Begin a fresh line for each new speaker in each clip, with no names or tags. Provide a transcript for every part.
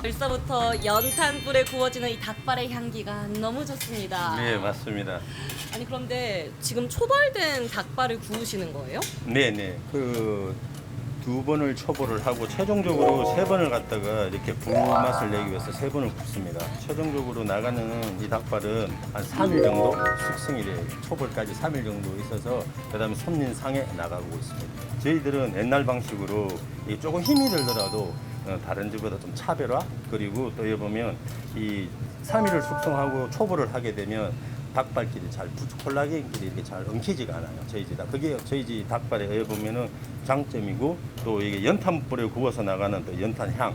벌써부터 연탄불에 구워지는 이 닭발의 향기가 너무 좋습니다.
네, 맞습니다.
아니 그런데 지금 초벌된 닭발을 구우시는 거예요?
네, 네. 그 두 번을 초보를 하고 최종적으로 세 번을 갖다가 이렇게 불맛을 내기 위해서 세 번을 굽습니다. 최종적으로 나가는 이 닭발은 한 3일 정도 돼요. 초벌까지 3일 정도 있어서 그다음에 손님 상에 나가고 있습니다. 저희들은 옛날 방식으로 조금 힘이 들더라도 어, 다른 집보다 좀 차별화 그리고 또 여기 보면 이 3일을 숙성하고 초벌을 하게 되면 닭발끼리 잘 콜라겐끼리 이렇게 잘 엉키지가 않아요. 저희 집 닭. 그게 저희 집 닭발에 의해 보면은 장점이고 또 이게 연탄 불에 구워서 나가는 또 연탄 향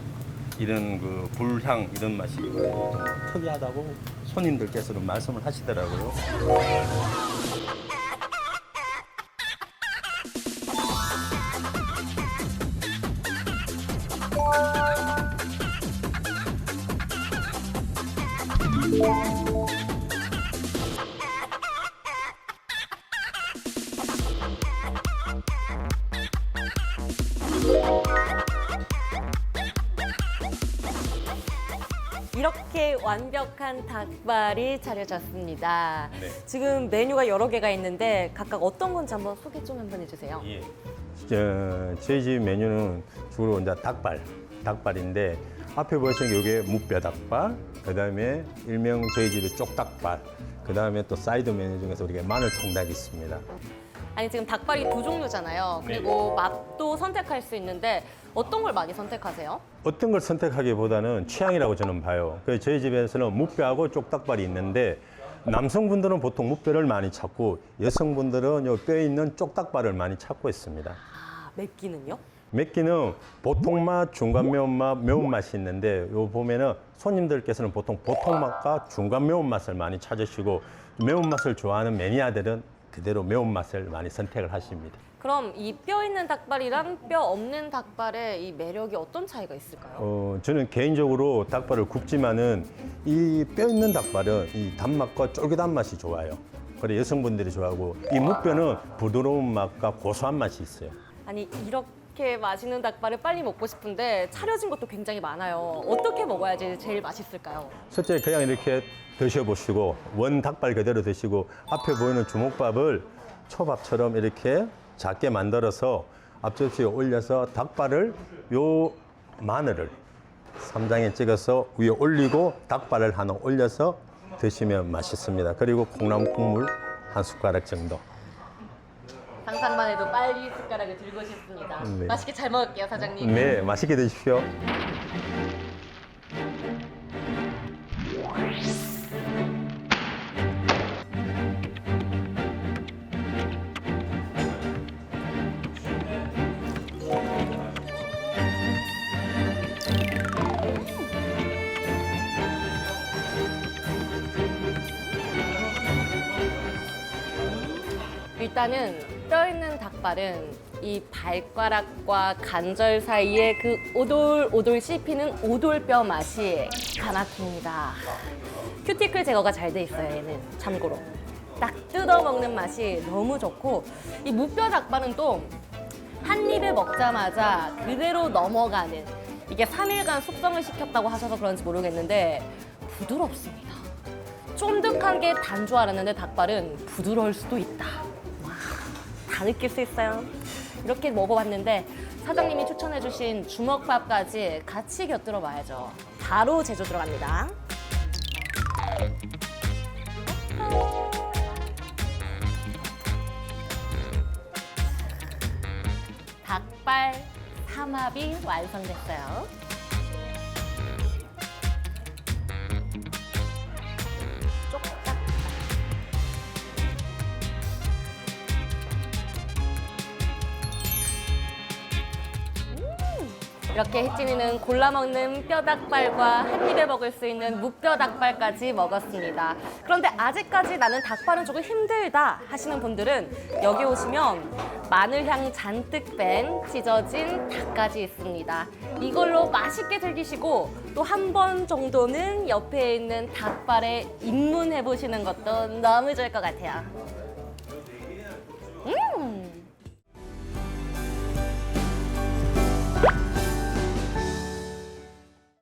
이런 그 불향 이런 맛이 좀 특이하다고 손님들께서는 말씀을 하시더라고요. Yeah.
이렇게 완벽한 닭발이 차려졌습니다.
네.
지금 메뉴가 여러 개가 있는데 각각 어떤 건지 한번 소개 좀 한번 해주세요.
예. 저, 저희 집 메뉴는 주로 이제 닭발, 닭발인데 앞에 보시면 이게 무뼈 닭발, 그 다음에 일명 저희 집의 쪽닭발, 그 다음에 또 사이드 메뉴 중에서 우리가 마늘 통닭이 있습니다.
아니 지금 닭발이 두 종류잖아요. 그리고 맛도 선택할 수 있는데 어떤 걸 많이 선택하세요?
어떤 걸 선택하기보다는 취향이라고 저는 봐요. 그래서 저희 집에서는 무뼈하고 쪽닭발이 있는데 남성분들은 보통 무뼈를 많이 찾고 여성분들은 요 뼈에 있는 쪽닭발을 많이 찾고 있습니다.
아, 맵기는요?
맵기는 보통 맛, 중간 매운맛, 매운맛이 있는데 요 보면은 손님들께서는 보통 보통 맛과 중간 매운맛을 많이 찾으시고 매운맛을 좋아하는 매니아들은 그대로 매운맛을 많이 선택을 하십니다.
그럼 이 뼈 있는 닭발이랑 뼈 없는 닭발의 이 매력이 어떤 차이가 있을까요?
어, 저는 개인적으로 닭발을 굽지만은 이 뼈 있는 닭발은 이 단맛과 쫄깃한 맛이 좋아요. 그래 여성분들이 좋아하고 이 무뼈는 부드러운 맛과 고소한 맛이 있어요.
아니 이렇게 맛있는 닭발을 빨리 먹고 싶은데 차려진 것도 굉장히 많아요. 어떻게 먹어야지 제일 맛있을까요?
첫째 그냥 이렇게 드셔보시고 원 닭발 그대로 드시고 앞에 보이는 주먹밥을 초밥처럼 이렇게 작게 만들어서 앞접시에 올려서 닭발을 요 마늘을 삼장에 찍어서 위에 올리고 닭발을 하나 올려서 드시면 맛있습니다. 그리고 콩나물 국물 한 숟가락 정도.
상상만 해도 빨리 숟가락을 들고 싶습니다.
네.
맛있게 잘 먹을게요, 사장님.
네, 맛있게 드십시오.
일단은 뼈 있는 닭발은 이 발가락과 관절 사이에 그 오돌오돌 씹히는 오돌뼈 맛이 가막힙니다. 큐티클 제거가 잘 돼 있어요, 얘는. 참고로. 딱 뜯어 먹는 맛이 너무 좋고 이 무뼈 닭발은 또 한 입에 먹자마자 그대로 넘어가는 이게 3일간 숙성을 시켰다고 하셔서 그런지 모르겠는데 부드럽습니다. 쫀득한 게 단 줄 알았는데 닭발은 부드러울 수도 있다. 와, 다 느낄 수 있어요. 이렇게 먹어봤는데 사장님이 추천해주신 주먹밥까지 같이 곁들여 봐야죠. 바로 제조 들어갑니다. 닭발 삼합이 완성됐어요. 이렇게 혜진이는 골라 먹는 뼈닭발과 한 입에 먹을 수 있는 무뼈닭발까지 먹었습니다. 그런데 아직까지 나는 닭발은 조금 힘들다 하시는 분들은 여기 오시면 마늘향 잔뜩 뺀 찢어진 닭까지 있습니다. 이걸로 맛있게 즐기시고 또 한 번 정도는 옆에 있는 닭발에 입문해 보시는 것도 너무 좋을 것 같아요. 음,